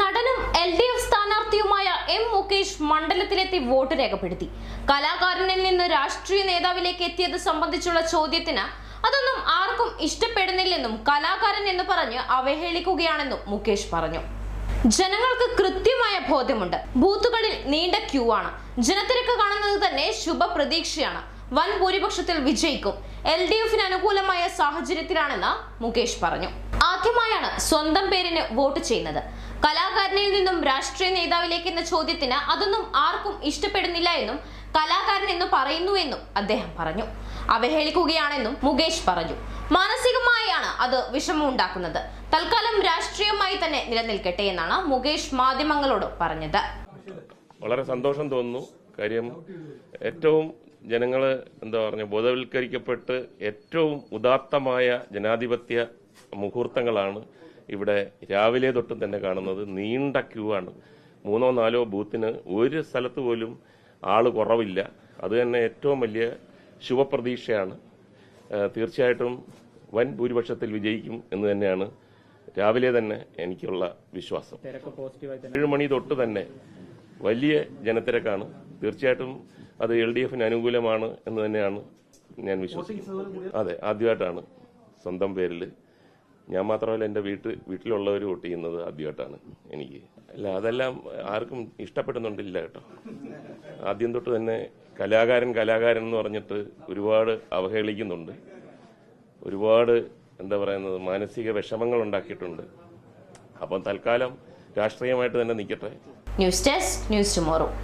നടനും L D F സ്ഥാനാർത്ഥിയുമായ M Mukesh മണ്ഡലത്തിലെത്തി വോട്ട് രേഖപ്പെടുത്തി. കലാകാരനിൽ നിന്ന് രാഷ്ട്രീയ നേതാവിലേക്ക് എത്തിയത് സംബന്ധിച്ചുള്ള ചോദ്യത്തിന് അതൊന്നും ആർക്കും ഇഷ്ടപ്പെടുന്നില്ലെന്നും കലാകാരൻ എന്ന് പറഞ്ഞ് അവഹേളിക്കുകയാണെന്നും മുകേഷ് പറഞ്ഞു. ജനങ്ങൾക്ക് കൃത്യമായ ബോധ്യമുണ്ട്. ബൂത്തുകളിൽ നീണ്ട ക്യൂ ആണ്. ജനത്തിരക്ക് കാണുന്നത് തന്നെ ശുഭപ്രതീക്ഷയാണ്. വൻ ഭൂരിപക്ഷത്തിൽ വിജയിക്കും. എൽ ഡി എഫിന് അനുകൂലമായ സാഹചര്യത്തിലാണെന്ന് മുകേഷ് പറഞ്ഞു. ആദ്യമായാണ് സ്വന്തം പേരിന് വോട്ട് ചെയ്യുന്നത്. കലാകാരനിൽ നിന്നും രാഷ്ട്രീയ നേതാവിലേക്ക് എന്ന ചോദ്യത്തിന് അതൊന്നും ആർക്കും ഇഷ്ടപ്പെടുന്നില്ല എന്നും കലാകാരൻ എന്ന് പറയുന്നുവെന്നും അദ്ദേഹം പറഞ്ഞു. അവഹേളിക്കുകയാണെന്നും മുകേഷ് പറഞ്ഞു. മാനസികമായാണ് അത് വിഷമമുണ്ടാക്കുന്നത്. തൽക്കാലം രാഷ്ട്രീയമായി തന്നെ നിലനിൽക്കട്ടെ എന്നാണ് മുകേഷ് മാധ്യമങ്ങളോട് പറഞ്ഞത്. വളരെ സന്തോഷം തോന്നുന്നു. കാര്യം ഏറ്റവും ജനങ്ങൾ എന്താ പറഞ്ഞ ബോധവൽക്കരിക്കപ്പെട്ട് ഏറ്റവും ഉദാത്തമായ ജനാധിപത്യ മുഹൂർത്തങ്ങളാണ് ഇവിടെ രാവിലെ തൊട്ടും തന്നെ കാണുന്നത്. നീണ്ട ക്യൂ ആണ്. മൂന്നോ നാലോ ബൂത്തിന് ഒരു സ്ഥലത്ത് പോലും ആൾ കുറവില്ല. അത് തന്നെ ഏറ്റവും വലിയ ശുഭപ്രതീക്ഷയാണ്. തീർച്ചയായിട്ടും വൻ ഭൂരിപക്ഷത്തിൽ വിജയിക്കും എന്ന് തന്നെയാണ് രാവിലെ തന്നെ എനിക്കുള്ള വിശ്വാസം. ഏഴ് മണി തൊട്ട് തന്നെ വലിയ ജനത്തിരക്കാണ്. തീർച്ചയായിട്ടും അത് എൽ ഡി എഫിന് അനുകൂലമാണ് എന്ന് തന്നെയാണ് ഞാൻ വിശ്വസിക്കുന്നത്. അതെ ആദ്യമായിട്ടാണ് സ്വന്തം പേരിൽ ഞാൻ മാത്രമല്ല എന്റെ വീട്ട് വീട്ടിലുള്ളവർ വോട്ട് ചെയ്യുന്നത് ആദ്യമായിട്ടാണ് എനിക്ക്. അല്ല അതെല്ലാം ആർക്കും ഇഷ്ടപ്പെടുന്നുണ്ടില്ല കേട്ടോ. ആദ്യം തൊട്ട് തന്നെ കലാകാരൻ കലാകാരൻ എന്ന് പറഞ്ഞിട്ട് ഒരുപാട് അവഹേളിക്കുന്നുണ്ട്. ഒരുപാട് എന്താ പറയുന്നത് മാനസിക വിഷമങ്ങൾ ഉണ്ടാക്കിയിട്ടുണ്ട്. അപ്പം തൽക്കാലം രാഷ്ട്രീയമായിട്ട് തന്നെ നിൽക്കട്ടെ. News desk news tomorrow